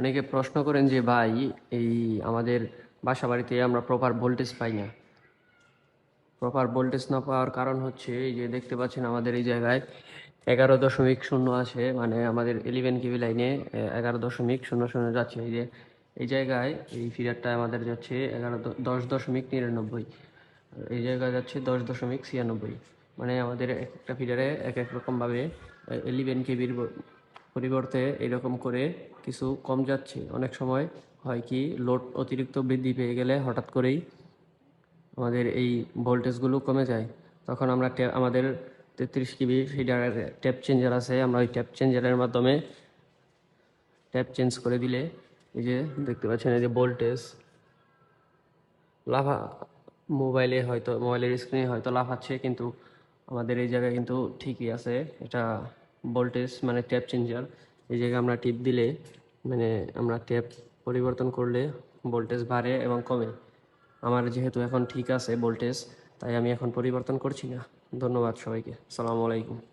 অনেকে প্রশ্ন করেন যে, ভাই, এই আমাদের বাসা বাড়িতে আমরা প্রপার ভোল্টেজ পাই না। প্রপার ভোল্টেজ না পাওয়ার কারণ হচ্ছে, এই যে দেখতে পাচ্ছেন আমাদের এই জায়গায় এগারো দশমিক শূন্য আছে মানে আমাদের ইলেভেন কেবি লাইনে এগারো দশমিক শূন্য শূন্য যাচ্ছে। এই যে, এই জায়গায় এই ফিডারটা আমাদের যাচ্ছে এগারো দশ দশমিক নিরানব্বই। এই জায়গায় যাচ্ছে দশ দশমিক ছিয়ানব্বই। মানে আমাদের এক একটা ফিডারে এক এক রকমভাবে ইলেভেন কেবির পরিবর্তে এরকম করে কিছু কম যাচ্ছে। অনেক সময় হয় কি লোড অতিরিক্ত বৃদ্ধি পেয়ে গেলে হঠাৎ করেই আমাদের এই ভোল্টেজগুলো কমে যায়। তখন আমরা আমাদের তেত্রিশ কেবি ফিডারের ট্যাপ চেঞ্জার আছে। আমরা ওই ট্যাপ চেঞ্জারের মাধ্যমে ট্যাপ চেঞ্জ করে দিলে এই যে দেখতে পাচ্ছেন, এই যে ভোল্টেজ লাফা মোবাইলে হয়তো মোবাইলের স্ক্রিনে হয়তো লাফাচ্ছে, কিন্তু আমাদের এই জায়গায় কিন্তু ঠিকই আছে। এটা ভোল্টেজ মানে ট্যাপ চেঞ্জার এই জায়গায় আমরা টিপ দিলে মানে আমরা ট্যাপ পরিবর্তন করলে ভোল্টেজ বাড়ে এবং কমে। আমার যেহেতু এখন ঠিক আছে ভোল্টেজ তাই আমি এখন পরিবর্তন করছি না। ধন্যবাদ সবাইকে। সালামু আলাইকুম।